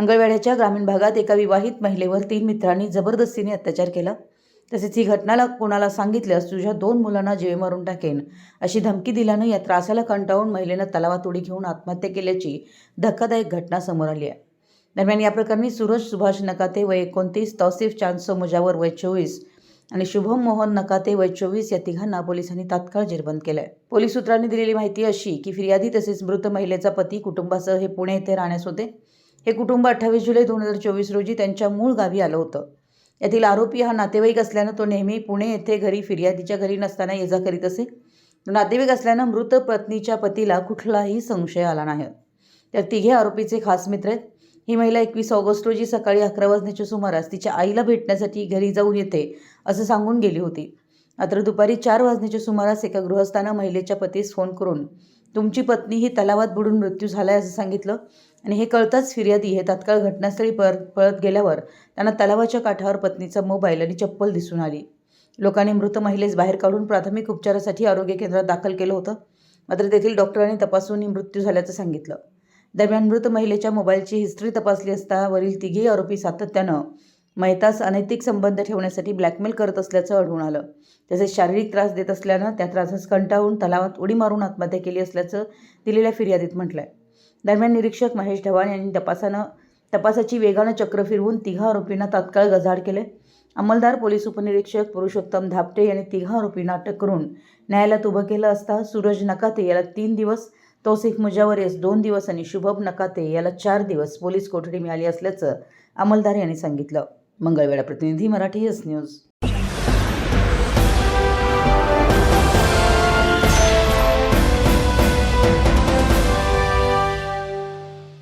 अंगळवेड्याच्या ग्रामीण भागात एका विवाहित महिलेवर तीन मित्रांनी जबरदस्तीने अत्याचार केला. तसेच ही घटनाला कोणाला सांगितल्यास तुझ्या दोन मुलांना जीवे मारून टाकेन अशी धमकी दिल्यानं या त्रासाला कंटाळून महिलेनं तलावात उडी घेऊन आत्महत्या केल्याची धक्कादायक घटना समोर आली आहे. दरम्यान या प्रकरणी सूरज सुभाष नकाते वय एकोणतीस तौसिफ चांदसो मुजावर वय चोवीस आणि शुभम मोहन नकाते वय चोवीस या तिघांना पोलिसांनी तात्काळ जेरबंद केलं आहे पोलीस सूत्रांनी दिलेली माहिती अशी की फिर्यादी तसेच मृत महिलेचा पती कुटुंबासह हे पुणे येथे राहण्यास होते. हे कुटुंब अठ्ठावीस जुलै दोन हजार चोवीस रोजी त्यांच्या मूळ गावी आलं होतं. यातील आरोपी हा नातेवाईक असल्यानं तो नेहमी पुणे येथे घरी फिर्यादीच्या घरी नसताना ये जा करीत असे. नातेवाईक असल्यानं मृत पत्नीच्या पतीला कुठलाही संशय आला नाही. तर तिघे आरोपीचे खास मित्र आहेत. ही महिला एकवीस ऑगस्ट रोजी सकाळी अकरा वाजण्याच्या सुमारास तिच्या आईला भेटण्यासाठी घरी जाऊन येते असं सांगून गेली होती. मात्र दुपारी चार वाजण्याच्या सुमारास एका गृहस्थानं महिलेच्या पतीस फोन करून तुमची पत्नी ही तलावात बुडून मृत्यू झालाय असं सांगितलं. आणि हे कळताच फिर्यादी हे तात्काळ घटनास्थळी पर पळत गेल्यावर त्यांना तलावाच्या काठावर पत्नीचा मोबाईल आणि चप्पल दिसून आली. लोकांनी मृत महिलेस बाहेर काढून प्राथमिक उपचारासाठी आरोग्य केंद्रात दाखल केलं होतं. मात्र तेथील डॉक्टरांनी तपासून मृत्यू झाल्याचं सांगितलं. दरम्यान मृत महिलेच्या मोबाईलची हिस्ट्री तपासली असता वरील तिघेही आरोपी सातत्यानं मैतास अनैतिक संबंध ठेवण्यासाठी ब्लॅकमेल करत असल्याचं आढळून आलं. तसेच शारीरिक त्रास देत असल्यानं त्या त्रासास कंटाळून तलावात उडी मारून आत्महत्या केली असल्याचं दिलेल्या फिर्यादीत म्हटलंय. दरम्यान निरीक्षक महेश ढवाण यांनी तपासानं तपासाची वेगानं चक्र फिरवून तिघा आरोपींना तात्काळ गजाड केले अंमलदार पोलीस उपनिरीक्षक पुरुषोत्तम धापटे यांनी तिघा आरोपींना अटक करून न्यायालयात उभं केलं असता सूरज नकाते याला तीन दिवस तौसिफ मुजावर यास दोन दिवस आणि शुभम नकाते याला चार दिवस पोलीस कोठडी मिळाली असल्याचं अंमलदार यांनी सांगितलं. मंगळवेळा प्रतिनिधी मराठी एस न्यूज